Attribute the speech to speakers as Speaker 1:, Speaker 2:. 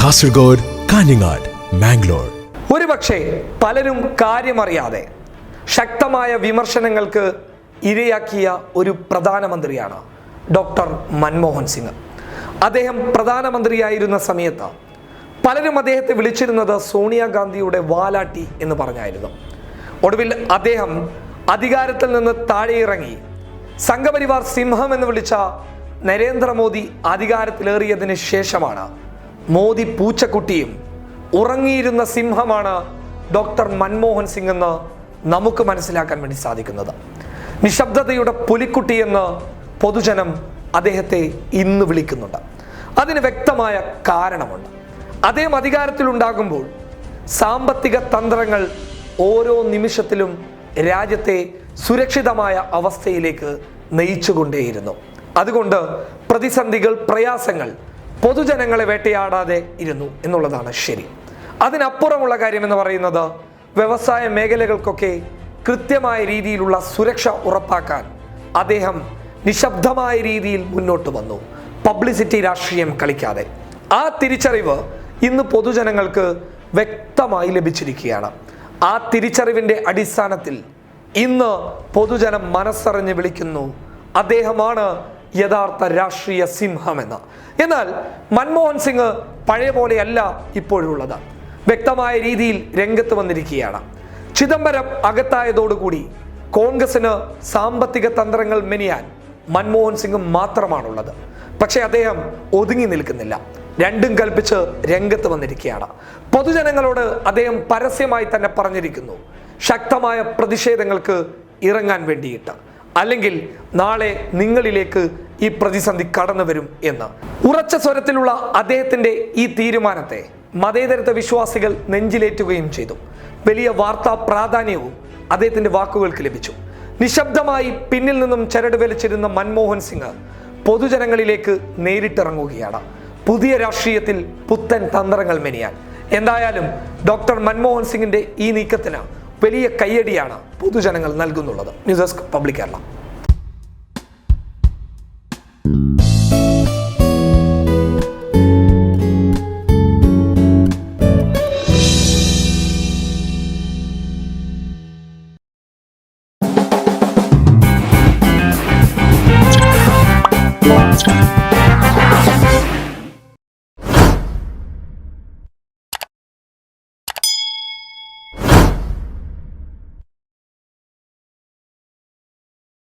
Speaker 1: കാസർഗോഡ് കാഞ്ഞങ്ങാട് മാംഗ്ലൂർ
Speaker 2: ഒരുപക്ഷെ പലരും കാര്യമറിയാതെ ശക്തമായ വിമർശനങ്ങൾക്ക് ഇരയാക്കിയ ഒരു പ്രധാനമന്ത്രിയാണ് ഡോക്ടർ മൻമോഹൻ സിംഗ്. അദ്ദേഹം പ്രധാനമന്ത്രിയായിരുന്ന സമയത്ത് പലരും അദ്ദേഹത്തെ വിളിച്ചിരുന്നത് സോണിയാഗാന്ധിയുടെ വാലാട്ടി എന്ന് പറഞ്ഞായിരുന്നു. ഒടുവിൽ അദ്ദേഹം അധികാരത്തിൽ നിന്ന് താഴെയിറങ്ങി സംഘപരിവാർ സിംഹം എന്ന് വിളിച്ച നരേന്ദ്രമോദി അധികാരത്തിലേറിയതിന് ശേഷമാണ് മോദി പൂച്ചക്കുട്ടിയും ഉറങ്ങിയിരുന്ന സിംഹമാണ് ഡോക്ടർ മൻമോഹൻ സിംഗ് എന്ന് നമുക്ക് മനസ്സിലാക്കാൻ വേണ്ടി സാധിക്കുന്നത്. നിശബ്ദതയുടെ പുലിക്കുട്ടിയെന്ന് പൊതുജനം അദ്ദേഹത്തെ ഇന്ന് വിളിക്കുന്നുണ്ട്. അതിന് വ്യക്തമായ കാരണമുണ്ട്. അദ്ദേഹം അധികാരത്തിലുണ്ടാകുമ്പോൾ സാമ്പത്തിക തന്ത്രങ്ങൾ ഓരോ നിമിഷത്തിലും രാജ്യത്തെ സുരക്ഷിതമായ അവസ്ഥയിലേക്ക് നയിച്ചുകൊണ്ടേയിരുന്നു. അതുകൊണ്ട് പ്രതിസന്ധികൾ പ്രയാസങ്ങൾ പൊതുജനങ്ങളെ വേട്ടയാടാതെ ഇരുന്നു എന്നുള്ളതാണ് ശരി. അതിനപ്പുറമുള്ള കാര്യം എന്ന് പറയുന്നത് വ്യവസായ മേഖലകൾക്കൊക്കെ കൃത്യമായ രീതിയിലുള്ള സുരക്ഷ ഉറപ്പാക്കാൻ അദ്ദേഹം നിശബ്ദമായ രീതിയിൽ മുന്നോട്ട് വന്നു. പബ്ലിസിറ്റി രാഷ്ട്രീയം കളിക്കാതെ. ആ തിരിച്ചറിവ് ഇന്ന് പൊതുജനങ്ങൾക്ക് വ്യക്തമായി ലഭിച്ചിരിക്കുകയാണ്. ആ തിരിച്ചറിവിന്റെ അടിസ്ഥാനത്തിൽ ഇന്ന് പൊതുജനം മനസ്സറിഞ്ഞ് വിളിക്കുന്നു. അദ്ദേഹമാണ് യഥാർത്ഥ രാഷ്ട്രീയ സിംഹമെന്ന്. എന്നാൽ മൻമോഹൻ സിംഗ് പഴയ പോലെയല്ല ഇപ്പോഴുള്ളത്. വ്യക്തമായ രീതിയിൽ രംഗത്ത് വന്നിരിക്കുകയാണ്. ചിദംബരം അകത്തായതോടുകൂടി കോൺഗ്രസിന് സാമ്പത്തിക തന്ത്രങ്ങൾ മെനിയാൻ മൻമോഹൻ സിംഗ് മാത്രമാണുള്ളത്. പക്ഷേ അദ്ദേഹം ഒതുങ്ങി നിൽക്കുന്നില്ല. രണ്ടും കൽപ്പിച്ച് രംഗത്ത് വന്നിരിക്കുകയാണ്. പൊതുജനങ്ങളോട് അദ്ദേഹം പരസ്യമായി തന്നെ പറഞ്ഞിരിക്കുന്നു. ശക്തമായ പ്രതിഷേധങ്ങൾക്ക് ഇറങ്ങാൻ വേണ്ടിയിട്ട്. അല്ലെങ്കിൽ നാളെ നിങ്ങളിലേക്ക് ഈ പ്രതിസന്ധി കടന്നു വരും എന്ന്. ഉറച്ച സ്വരത്തിലുള്ള അദ്ദേഹത്തിന്റെ ഈ തീരുമാനത്തെ മതേതരത്വ വിശ്വാസികൾ നെഞ്ചിലേറ്റുകയും ചെയ്തു. വലിയ വാർത്താ പ്രാധാന്യവും അദ്ദേഹത്തിന്റെ വാക്കുകൾക്ക് ലഭിച്ചു. നിശബ്ദമായി പിന്നിൽ നിന്നും ചരട് വലിച്ചിരുന്ന മൻമോഹൻ സിംഗ് പൊതുജനങ്ങളിലേക്ക് നേരിട്ടിറങ്ങുകയാണ്. പുതിയ രാഷ്ട്രീയത്തിൽ പുത്തൻ തന്ത്രങ്ങൾ മെനിയാൻ. എന്തായാലും ഡോക്ടർ മൻമോഹൻ സിംഗിന്റെ ഈ നീക്കത്തിന് വലിയ കയ്യടിയാണ് പൊതുജനങ്ങൾ നൽകുന്നുള്ളത്. News desk public Kerala.